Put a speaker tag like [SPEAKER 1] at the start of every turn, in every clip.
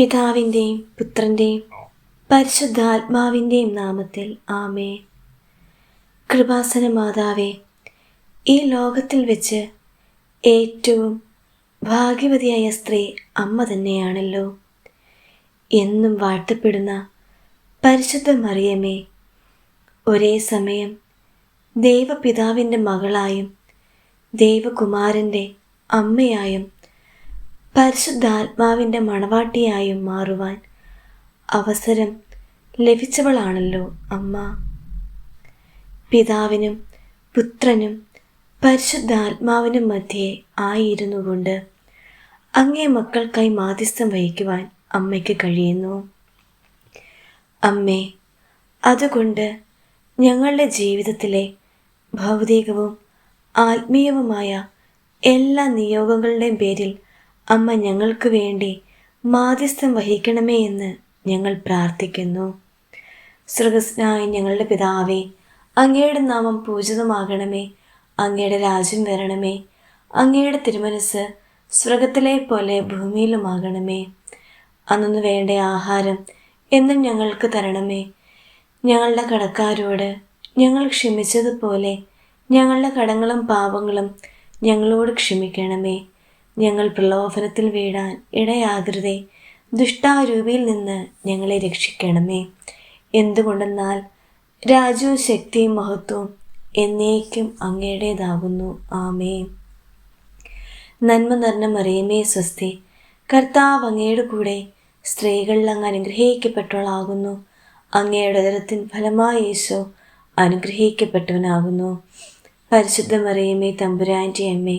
[SPEAKER 1] പിതാവിന്റെയും പുത്രന്റെയും പരിശുദ്ധാത്മാവിന്റെയും നാമത്തിൽ ആമേ കൃപാസന മാതാവേ ഈ ലോകത്തിൽ വെച്ച് ഏറ്റവും ഭാഗ്യവതിയായ സ്ത്രീ അമ്മ തന്നെയാണല്ലോ. എന്നും വാഴ്ത്തപ്പെടുന്ന പരിശുദ്ധ മറിയമേ ഒരേ സമയം ദൈവപിതാവിന്റെ മകളായും ദൈവകുമാരന്റെ അമ്മയായും പരിശുദ്ധാത്മാവിന്റെ മണവാട്ടിയായും മാറുവാൻ അവസരം ലഭിച്ചവളാണല്ലോ അമ്മ. പിതാവിനും പുത്രനും പരിശുദ്ധാത്മാവിനും മധ്യേ ആയിരുന്നു കൊണ്ട് അങ്ങേ മക്കൾക്കായി മാധ്യസ്ഥം വഹിക്കുവാൻ അമ്മയ്ക്ക് കഴിയുന്നു. അമ്മേ അതുകൊണ്ട് ഞങ്ങളുടെ ജീവിതത്തിലെ ഭൗതികവും ആത്മീയവുമായ എല്ലാ നിയോഗങ്ങളുടെയും പേരിൽ അമ്മ ഞങ്ങൾക്ക് വേണ്ടി മാധ്യസ്ഥം വഹിക്കണമേ എന്ന് ഞങ്ങൾ പ്രാർത്ഥിക്കുന്നു. സൃഗസ്നായ ഞങ്ങളുടെ പിതാവേ അങ്ങയുടെ നാമം പൂജിതമാകണമേ. അങ്ങയുടെ രാജ്യം വരണമേ. അങ്ങയുടെ തിരുമനസ് സ്വർഗത്തിലെ പോലെ ഭൂമിയിലുമാകണമേ. അന്നു വേണ്ട ആഹാരം എന്നും ഞങ്ങൾക്ക് തരണമേ. ഞങ്ങളുടെ കടക്കാരോട് ഞങ്ങൾ ക്ഷമിച്ചതുപോലെ ഞങ്ങളുടെ കടങ്ങളും പാപങ്ങളും ഞങ്ങളോട് ക്ഷമിക്കണമേ. ഞങ്ങൾ പ്രലോഭനത്തിൽ വീഴാൻ ഇടയാകരുതേ. ദുഷ്ടാരൂപിയിൽ നിന്ന് ഞങ്ങളെ രക്ഷിക്കണമേ. എന്തുകൊണ്ടെന്നാൽ രാജു ശക്തിയും മഹത്വവും എന്നേക്കും അങ്ങയുടേതാകുന്നു. ആമേ നന്മ നിറഞ്ഞ മറിയമേ സ്വസ്തി. കർത്താവ് അങ്ങയുടെ കൂടെ സ്ത്രീകളിൽ അങ്ങ് അനുഗ്രഹിക്കപ്പെട്ടവളാകുന്നു. അങ്ങയുടെ ഉദരത്തിൻ ഫലമായി യേശോ അനുഗ്രഹിക്കപ്പെട്ടവനാകുന്നു. പരിശുദ്ധ മറിയമേ തമ്പുരാന്റെ അമ്മേ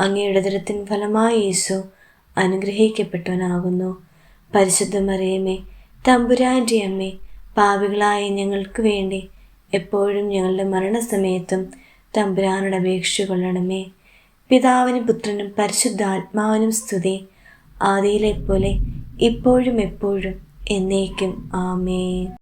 [SPEAKER 1] അങ്ങയുടെ ദരത്തിൻ ഫലമായി യേശു അനുഗ്രഹിക്കപ്പെട്ടവനാകുന്നു. പരിശുദ്ധ മറിയമേ തമ്പുരാന്റെ അമ്മേ പാവികളായ ഞങ്ങൾക്ക് വേണ്ടി എപ്പോഴും ഞങ്ങളുടെ മരണസമയത്തും തമ്പുരാനോട് അപേക്ഷ കൊള്ളണമേ. പിതാവിനും പുത്രനും പരിശുദ്ധാത്മാവിനും സ്തുതി. ആദിയിലെ പോലെ ഇപ്പോഴും എപ്പോഴും എന്നേക്കും. ആമേ